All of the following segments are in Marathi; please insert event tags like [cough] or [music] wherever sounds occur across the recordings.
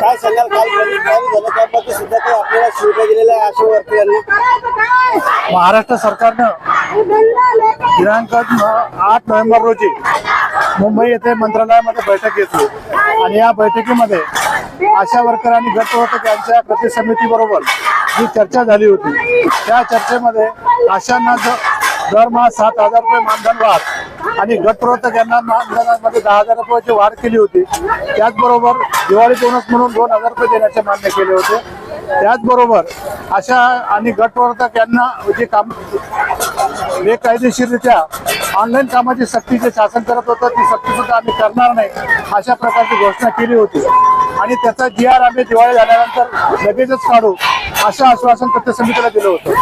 काय सांगाल? काल जाहीर झालं त्यामध्ये सुद्धा काही आपल्याला सुविधा दिलेल्या आहे आशा वर्करांना. महाराष्ट्र सरकारनं दिनांक आठ नोव्हेंबर रोजी मुंबई येथे मंत्रालयामध्ये बैठक घेतली. आणि या बैठकीमध्ये आशा वर्कर आणि गट प्रवर्तक यांच्या कृती समितीबरोबर जी चर्चा झाली होती त्या चर्चेमध्ये आशांना दरमहा सात हजार रुपये मानधन वाढ आणि गटप्रवर्तक यांना मानधनामध्ये दहा हजार रुपयाची वाढ केली होती. त्याचबरोबर दिवाळी बोनस म्हणून दोन हजार रुपये देण्याचे मान्य केले होते. त्याचबरोबर अशा आणि गटप्रवर्तक यांना जे काम बेकायदेशीररित्या ऑनलाईन कामाची सक्ती जे शासन करत होतं ती सक्ती सुद्धा आम्ही करणार नाही अशा प्रकारची घोषणा केली होती. आणि त्याचा जी आर आम्ही दिवाळी झाल्यानंतर लगेचच काढू असं आश्वासन कृत्य समितीला दिलं होतं.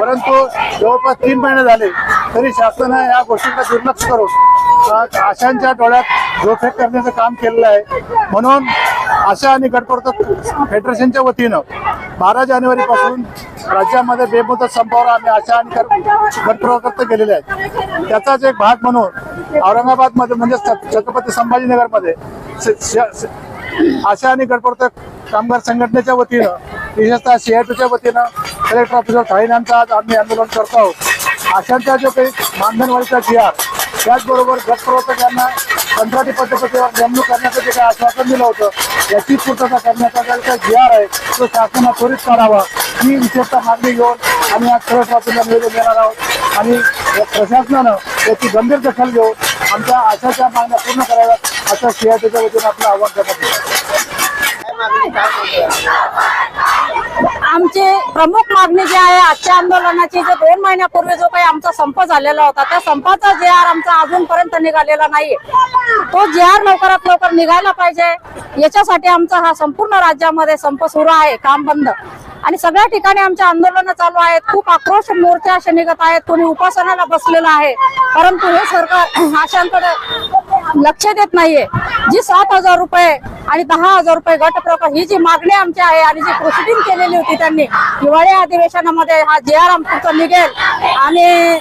परंतु जवळपास तीन महिने झाले तरी शासनाने या गोष्टींना दुर्लक्ष करून आशांच्या डोळ्यात जोफेक करण्याचं काम केलेलं आहे. म्हणून आशा आणि गटप्रवर्तक फेडरेशनच्या वतीनं बारा जानेवारी पासून राज्यामध्ये बेमुदत संपावर आम्ही आशा आणि गट- गटप्रवर्तक आहेत त्याचाच एक भाग म्हणून औरंगाबादमध्ये म्हणजे छत्रपती संभाजीनगरमध्ये स- श- आशा आणि गटप्रवर्तक कामगार संघटनेच्या वतीनं विशेषतः सीआयटीच्या वतीनं कलेक्टर ऑफिसर ठाईनांचं आज आम्ही आंदोलन करतो आहोत. आशांचा जो काही मानधनवाढीचा जी आर त्याचबरोबर गटप्रवर्तक यांना कंत्राटी पद्धतीवर नेमणूक करण्याचं जे काही आश्वासन दिलं होतं याची पूर्तता करण्याचा जो काही जी आर आहे तो शासनाला त्वरित काढावा. ही विशेषतः मागणी घेऊन आम्ही आज कलेक्टर ऑफिसला निवेदन देणार आहोत. आणि प्रशासनानं याची गंभीर दखल घेऊन आमच्या आशाच्या मागण्या पूर्ण कराव्यात. असं सीआयटीच्या वतीनं आपलं आव्हान करण्यात? आमची प्रमुख मागणी जी आहे आजच्या आंदोलनाची जो दोन महिन्यापूर्वी जो काही आमचा संप झालेला होता त्या संपाचा जे आर आमचा अजूनपर्यंत निघालेला नाहीये. तो जे आर लवकरात लवकर निघायला पाहिजे. याच्यासाठी आमचा हा संपूर्ण राज्यामध्ये संप सुरू आहे काम बंद. आणि सगळ्या ठिकाणी आमच्या आंदोलन चालू आहेत. खूप आक्रोश मोर्चा असे निघत आहेत. कोणी उपासनाला बसलेलं आहे. परंतु हे सरकार [clears throat] आशांकडे लक्ष देत नाहीये. जी सात हजार रुपये आणि दहा हजार रुपये गट प्रकार ही जी मागणी आमची आहे आणि जी प्रोसिडिंग केलेली होती त्यांनी हिवाळी अधिवेशनामध्ये हा जे आर आमचा निघेल आणि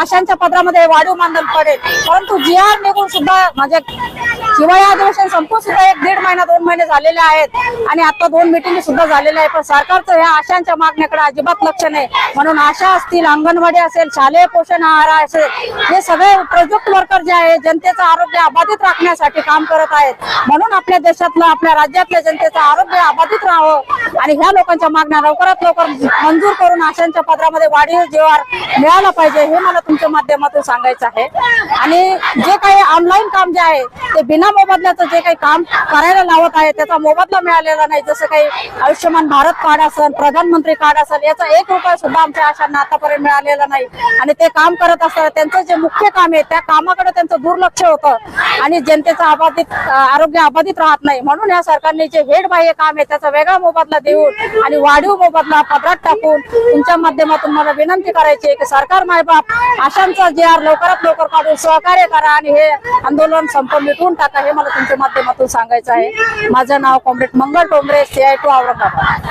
आशांच्या पत्रामध्ये वाढीव मानधन पडेल. परंतु जी आर निघून सुद्धा म्हणजे हिवाळी अधिवेशन संपून सुद्धा एक दीड महिना दोन महिने झालेले आहेत. आणि आता दोन मिटिंग सुद्धा झालेल्या आहेत. पण सरकारचं ह्या आशांच्या मागण्याकडे अजिबात लक्ष नाही. म्हणून आशा असतील अंगणवाडी असेल शालेय पोषण आहार असेल हे सगळे प्रोजेक्ट वर्कर जे आहे जनतेचं आरोग्य अबाधित राखण्यासाठी काम करत आहेत. म्हणून आपल्या देशातलं आपल्या राज्यातल्या जनतेचं आरोग्य अबाधित राहावं. आणि ह्या लोकांच्या मागण्या लवकरात लवकर मंजूर करून आशांच्या पत्रामध्ये वाढीव जीवार मिळाला पाहिजे हे मला तुमच्या माध्यमातून सांगायचं आहे. आणि जे काही ऑनलाईन काम जे आहे ते बिना मोबदल्याचं जे काही काम करायला लावत आहे त्याचा मोबदला मिळालेला नाही. जसं काही आयुष्यमान भारत कार्ड असेल प्रधानमंत्री कार्ड असेल याचा एक रुपया सुद्धा आमच्या आशांना आतापर्यंत मिळालेला नाही. आणि ते काम करत असताना त्यांचं जे मुख्य काम आहे त्या कामाकडे त्यांचं दुर्लक्ष होतं. आणि जनतेचं अबाधित आरोग्य अबाधित राहत नाही. म्हणून या सरकारने जे वेडबाह्य काम आहे त्याचा वेगळा मोबदला देऊन आणि वाढीव मोबदला पदरात टाकून तुमच्या माध्यमातून मला विनंती करायची आहे की सरकार मायबाप आशांचा जे आर लवकरात लवकर काढून सहकार्य करा आणि हे आंदोलन संप मिटवून टाका हे मला तुमच्या माध्यमातून सांगायचं आहे. माझं नाव comrade Mangal Tombre CITU Aurangabad.